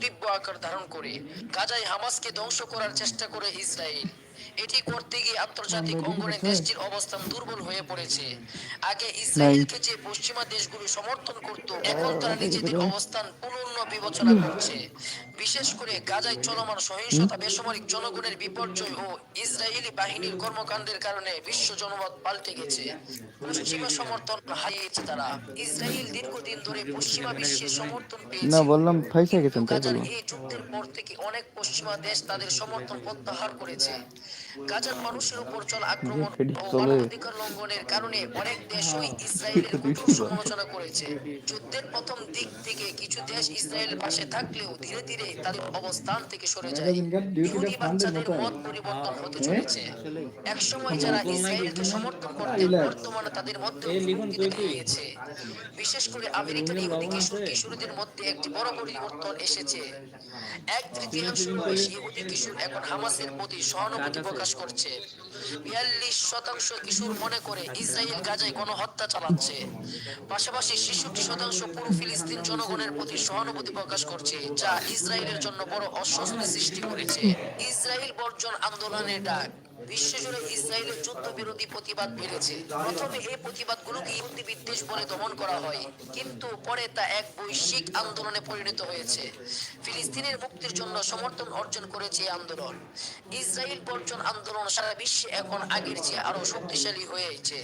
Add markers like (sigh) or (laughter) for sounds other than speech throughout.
তীব্র আকার ধারণ করে। গাজায় হামাসকে ধ্বংস করার চেষ্টা করে ইসরায়েল। এটি করতে গিয়ে আন্তর্জাতিক অঙ্গনে দেশটির অবস্থান দুর্বল হয়ে পড়েছে। আগে ইসরায়েলকে যে পশ্চিমা দেশগুলো সমর্থন করত এখন তারা নিজেদের অবস্থান পুনর্ন বিবেচনা করছে। বিশেষ করে গাজায় চলমান সহিংসতা বেসামরিক জনগণের বিপর্যয় ও ইসরায়েলি বাহিনীর কর্মকাণ্ডের কারণে বিশ্ব জনমত পাল্টে গেছে। পশ্চিমা সমর্থন হারিয়েছে তারা। ইসরায়েল দীর্ঘদিন ধরে পশ্চিমা বিশ্বের সমর্থন পেয়েছে। না বললাম ফাইসা গেছেন তাই বললাম। এই যুদ্ধের পর থেকে অনেক পশ্চিমা দেশ তাদের সমর্থন প্রত্যাহার করেছে। গাজার মানুষের উপর চল আক্রমণ ও। মানবাধিকার লঙ্ঘনের কারণে অনেক দেশই ইসরায়েলের (laughs) কঠোর সমালোচনা করেছে। যুদ্ধের প্রথম দিক থেকে কিছু দেশ ইসরায়েলের পাশে থাকলেও ধীরে ধীরে তাদের অবস্থান থেকে সরে যায়। ইহুদি বাচ্চাদের মত পরিবর্তন হতে চলেছে। একসময় যারা ইসরায়েলকে সমর্থন করতেন বর্তমানে তাদের মধ্যে গিয়েছে। বিশেষ করে আমেরিকান ইহুদি কিশোর কিশোরীদের মধ্যে একটি বড় পরিবর্তন এসেছে। এক তৃতীয়াংশ বয়সী ইহুদি কিশোর এখন হামাসের প্রতি সহানুভূতি প্রকাশ করছে। বিয়াল্লিশ শতাংশ কিশোর মনে করে ইসরায়েল গাজায় গণহত্যা চালাচ্ছে। পাশাপাশি ছেষট্টি শতাংশ পুরো ফিলিস্তিন জনগণের প্রতি সহানুভূতি প্রকাশ করছে যা ইসরায়েলের জন্য বড় অস্বস্তি সৃষ্টি করেছে। ইসরায়েল বর্জন আন্দোলনের ডাক। বিশ্বজুড়ে ইসরায়েলের প্রতিবাদ বেড়েছে। প্রথমে এই প্রতিবাদগুলোকে ইহুদি বিদ্বেষ বলে দমন করা হয়, কিন্তু পরে তা এক বৈশ্বিক আন্দোলনে পরিণত হয়েছে। ফিলিস্তিনের মুক্তির জন্য সমর্থন অর্জন করেছে এই আন্দোলন। ইসরায়েল বর্জন আন্দোলন সারা বিশ্বে এখন আগের চেয়ে আরও শক্তিশালী হয়েছে।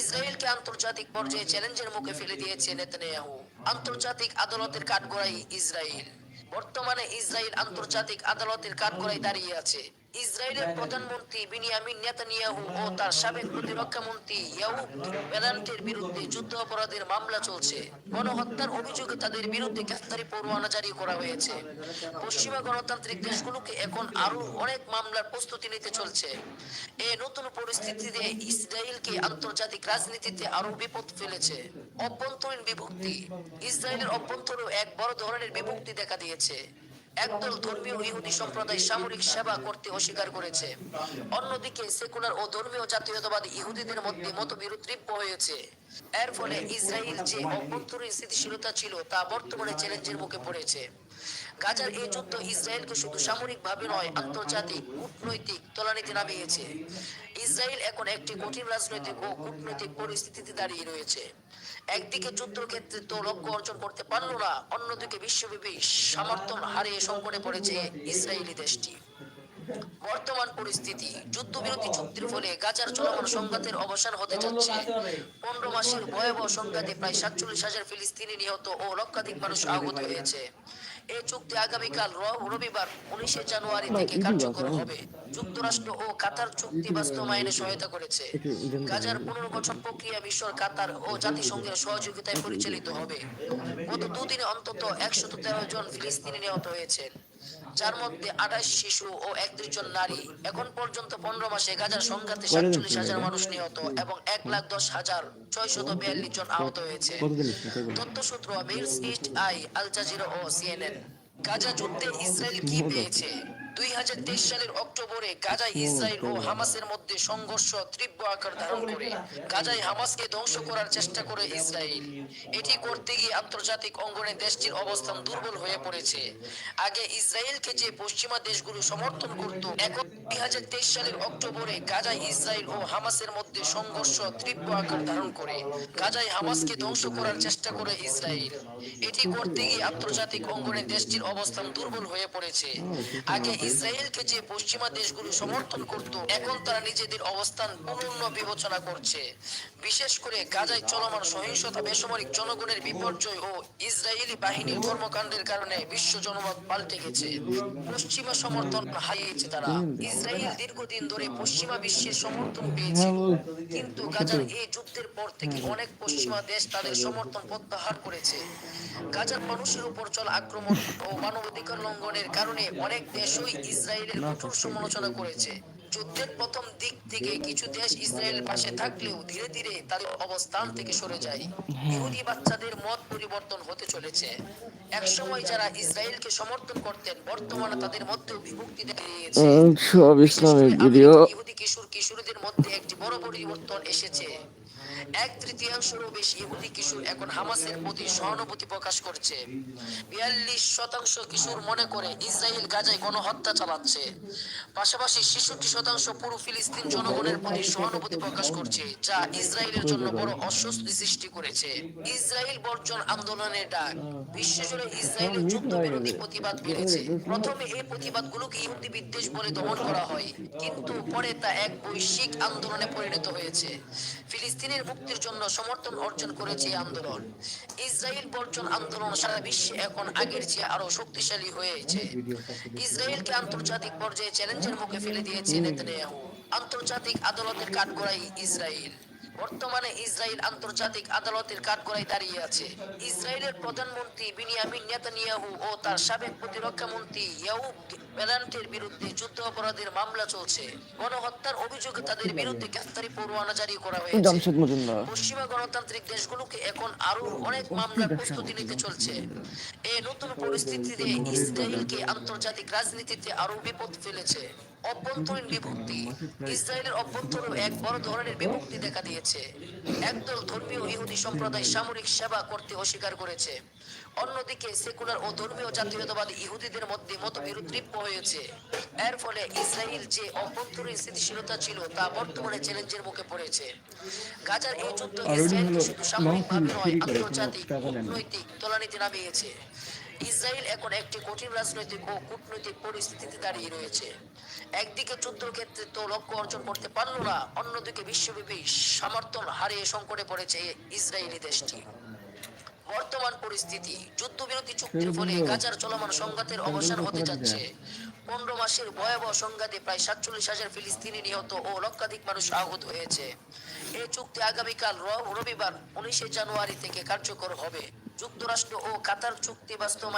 ইসরায়েলকে আন্তর্জাতিক পর্যায়ে চ্যালেঞ্জের মুখে ফেলে দিয়েছে নেতানিয়াহু। আন্তর্জাতিক আদালতের কাঠগড়াই ইসরায়েল। বর্তমানে ইসরায়েল আন্তর্জাতিক আদালতের কাঠগড়ায় দাঁড়িয়ে আছে। ইসরায়েলের প্রধানমন্ত্রী বিনিয়ামিন নেতানিয়াহু ও তার সাবেক প্রতিরক্ষা মন্ত্রী ইয়াহুব গ্যালান্টের বিরুদ্ধে যুদ্ধ অপরাধের মামলা চলছে। গণহত্যার অভিযোগে তাদের বিরুদ্ধে গ্রেফতারি পরোয়ানা জারি করা হয়েছে। পশ্চিমা গণতান্ত্রিক দেশগুলোকে এখন আরও অনেক মামলার প্রস্তুতি নিতে চলছে। এই নতুন পরিস্থিতিতে ইসরায়েলকে আন্তর্জাতিক রাজনীতিতে আরও বিপদ ফেলেছে। অভ্যন্তরীণ বিভক্তি ইসরায়েলের অভ্যন্তরেও এক বড় ধরনের বিভক্তি দেখা দিয়েছে। একদল ধর্মীয় ইহুদি সম্প্রদায় সামরিক সেবা করতে অস্বীকার করেছে। অন্যদিকে সেকুলার ও ধর্মীয় জাতীয়তাবাদী ইহুদিদের মধ্যে মতবিরোধ তীব্র হয়েছে। এর ফলে ইসরায়েল যে অভ্যন্তরীণ স্থিতিশীলতা ছিল তা বর্তমানে চ্যালেঞ্জের মুখে পড়েছে। গাজার এই যুদ্ধ ইসরায়েলকে শুধু সামরিকভাবে নয়, আন্তর্জাতিক, কূটনৈতিক তলানিতে নামিয়েছে। ইসরায়েল এখন একটি কঠিন রাজনৈতিক ও কূটনৈতিক পরিস্থিতিতে দাঁড়িয়ে রয়েছে। একদিকে যুদ্ধক্ষেত্রে তো লক্ষ্য অর্জন করতে পারল না, অন্যদিকে বিশ্বব্যাপী সমর্থন হারিয়ে সংকটে পড়েছে ইসরায়েলি দেশটি। বর্তমান পরিস্থিতি, যুদ্ধবিরতি চুক্তির ফলে গাজার চলমান সংঘাতের অবসান হতে যাচ্ছে। পনেরো মাসের ভয়াবহ সংঘাতে প্রায় সাতচল্লিশ হাজার ফিলিস্তিনি নিহত ও লক্ষাধিক মানুষ আহত হয়েছে। এই চুক্তি আগামীকাল রবিবার উনিশে জানুয়ারি থেকে কার্যকর হবে। যুক্তরাষ্ট্র ও কাতার চুক্তি বাস্তবায়নে সহায়তা করেছে। গাজার পুনর্গঠন প্রক্রিয়া মিশর কাতার ও জাতিসংঘের সহযোগিতায় পরিচালিত হবে। গত দুদিনে অন্তত একশত তেরো জন ফিলিস্তিনি নিহত হয়েছেন। যার মধ্যে আঠাশ শিশু ও একত্রিশ জন নারী। এখন পর্যন্ত পনেরো মাসে গাজার সংঘাতে সাতচল্লিশ হাজার মানুষ নিহত এবং এক লাখ দশ হাজার ছয়শত বিয়াল্লিশ জন আহত হয়েছে। তথ্যসূত্র মিরস ইস্ট আই আল জাজিরা ও সিএনএন। গাজা যুদ্ধে ইসরায়েল কি পেয়েছে? দুই হাজার তেইশ সালের অক্টোবরে গাজায় ইসরায়েল ও হামাসের মধ্যে সংঘর্ষ তীব্র আকার ধারণ করে গাজায় হামাসকে ধ্বংস করার চেষ্টা করে ইসরায়েল। এটি করতে গিয়ে আন্তর্জাতিক অঙ্গনে দেশটির অবস্থান দুর্বল হয়ে পড়েছে। আগে ইসরায়েলকে যে পশ্চিমা দেশগুলো সমর্থন করত এখন দুই হাজার তেইশ সালের অক্টোবরে গাজায় ইসরায়েল ও হামাসের মধ্যে সংঘর্ষ তীব্র আকার ধারণ করে গাজায় হামাসকে ধ্বংস করার চেষ্টা করে ইসরায়েল। এটি করতে গিয়ে আন্তর্জাতিক অঙ্গনে দেশটির অবস্থান দুর্বল হয়ে পড়েছে। আগে ইসরায়েলকে যে পশ্চিমা দেশগুলো সমর্থন করত, এখন তারা নিজেদের অবস্থান পুনর্ন বিবেচনা করছে। বিশেষ করে গাজায় চলমান সহিংসতা বেসামরিক জনগণের বিপর্যয় ও ইসরায়েলি বাহিনীর কর্মকাণ্ডের কারণে বিশ্ব জনমত পাল্টে গেছে। পশ্চিমা সমর্থন হারিয়েছে তারা। ইসরায়েল দীর্ঘদিন ধরে পশ্চিমা বিশ্বের সমর্থন পেয়েছে কিন্তু গাজার এই যুদ্ধের পর থেকে অনেক পশ্চিমা দেশ তাদের সমর্থন প্রত্যাহার করেছে। গাজার মানুষের উপর চল আক্রমণ ও মানবাধিকার লঙ্ঘনের কারণে অনেক দেশই ইসরায়েলের কঠোর সমালোচনা করেছে। যুদ্ধের প্রথম দিক থেকে কিছু দেশ ইসরায়েলের পাশে থাকলেও ধীরে ধীরে তাদের অবস্থান থেকে সরে যায়। ইহুদি বাচ্চাদের মত পরিবর্তন হতে চলেছে। একসময় যারা ইসরায়েলকে সমর্থন করতেন বর্তমানে তাদের মধ্যেও বিভক্তি দেখা দিয়েছে। সব ইসলামিক ভিডিও। ইহুদি কিশোর কিশোরীদের মধ্যে একটি বড় পরিবর্তন এসেছে। এক তৃতীয়াংশেরও বেশি ইহুদি কিশোর এখন হামাসের প্রতি সহানুভূতি প্রকাশ করছে। বিয়াল্লিশ শতাংশ কিশোর মনে করে ইসরায়েল গাজায় গণহত্যা চালাচ্ছে। পাশাপাশি ছেষট্টি শতাংশ পুরো ফিলিস্তিন জনগণের প্রতি সহানুভূতি প্রকাশ করছে, যা ইসরায়েলের জন্য বড় অস্বস্তি সৃষ্টি করেছে। ইসরায়েল বর্জন আন্দোলনের ডাক। বিশ্বজুড়ে ইসরায়েলের যুদ্ধ বিরোধী প্রতিবাদ বেড়েছে। প্রথমে এই প্রতিবাদগুলোকে ইহুদি বিদ্বেষ বলে দমন করা হয়, কিন্তু পরে তা এক বৈশ্বিক আন্দোলনে পরিণত হয়েছে। ফিলিস্তিনের মুক্তির জন্য সমর্থন অর্জন করেছে আন্দোলন। ইসরায়েল বর্জন আন্দোলন সারা বিশ্বে এখন আগের চেয়ে আরও শক্তিশালী হয়েছে। ইসরায়েলকে আন্তর্জাতিক পর্যায়ে চ্যালেঞ্জের মুখে ফেলে দিয়েছে নেতানিয়াহু। আন্তর্জাতিক আদালতের কাঠগড়াই ইসরায়েল। বর্তমানে ইসরায়েল আন্তর্জাতিক আদালতের কাঠগড়ায় দাঁড়িয়ে আছে। ইসরায়েলের প্রধানমন্ত্রী বিনিয়ামিন নেতানিয়াহু ও তার সাবেক প্রতিরক্ষা মন্ত্রী ইয়াউব গ্যালান্টের বিরুদ্ধে যুদ্ধ অপরাধের মামলা চলছে। গণহত্যার অভিযোগে তাদের বিরুদ্ধে গ্রেফতারি পরোয়ানা জারি করা হয়েছে। পশ্চিমা গণতান্ত্রিক দেশগুলোকে এখন আরও অনেক মামলার প্রস্তুতি নিতে চলছে। এই নতুন পরিস্থিতিতে ইসরায়েলকে আন্তর্জাতিক রাজনীতিতে আরও বিপদ ফেলেছে। অভ্যন্তরীণ বিভক্তি। ইসরায়েলের অভ্যন্তরে এক বড় ধরনের বিভক্তি দেখা দিয়েছে। একদল ধর্মীয় ইহুদি সম্প্রদায় সামরিক সেবা করতে অস্বীকার করেছে। অন্যদিকে সেকুলার ও ধর্মীয় জাতীয়তাবাদী ইহুদিদের মধ্যে মতবিরোধ তীব্র হয়েছে। এর ফলে ইসরায়েল যে অভ্যন্তরীণ স্থিতিশীলতা ছিল তা বর্তমানে চ্যালেঞ্জের মুখে পড়েছে। গাজার এই যুদ্ধ ইসরায়েলকে শুধু সামরিকভাবে নয় আন্তর্জাতিক। কূটনৈতিক তলানিতে নামিয়েছে। ইসরায়েল এখন একটি কঠিন রাজনৈতিক ও কূটনৈতিক পরিস্থিতিতে দাঁড়িয়ে রয়েছে। একদিকে যুদ্ধক্ষেত্রে তো লক্ষ্য অর্জন করতে পারল না অন্যদিকে বিশ্বব্যাপী সমর্থন হারিয়ে সংকটে পড়েছে ইসরায়েলি দেশটি। বর্তমান পরিস্থিতি যুদ্ধবিরতি চুক্তির ফলে গাজার চলমান সংঘাতের অবসান হতে যাচ্ছে। পনেরো মাসের ভয়াবহ সংঘাতে প্রায় সাতচল্লিশ হাজার ফিলিস্তিনি নিহত ও লক্ষাধিক মানুষ আহত হয়েছে। এই চুক্তি আগামীকাল রবিবার উনিশে জানুয়ারি থেকে কার্যকর হবে। যুক্তরাষ্ট্র ও কাতার চুক্তি বাস্তবায়ন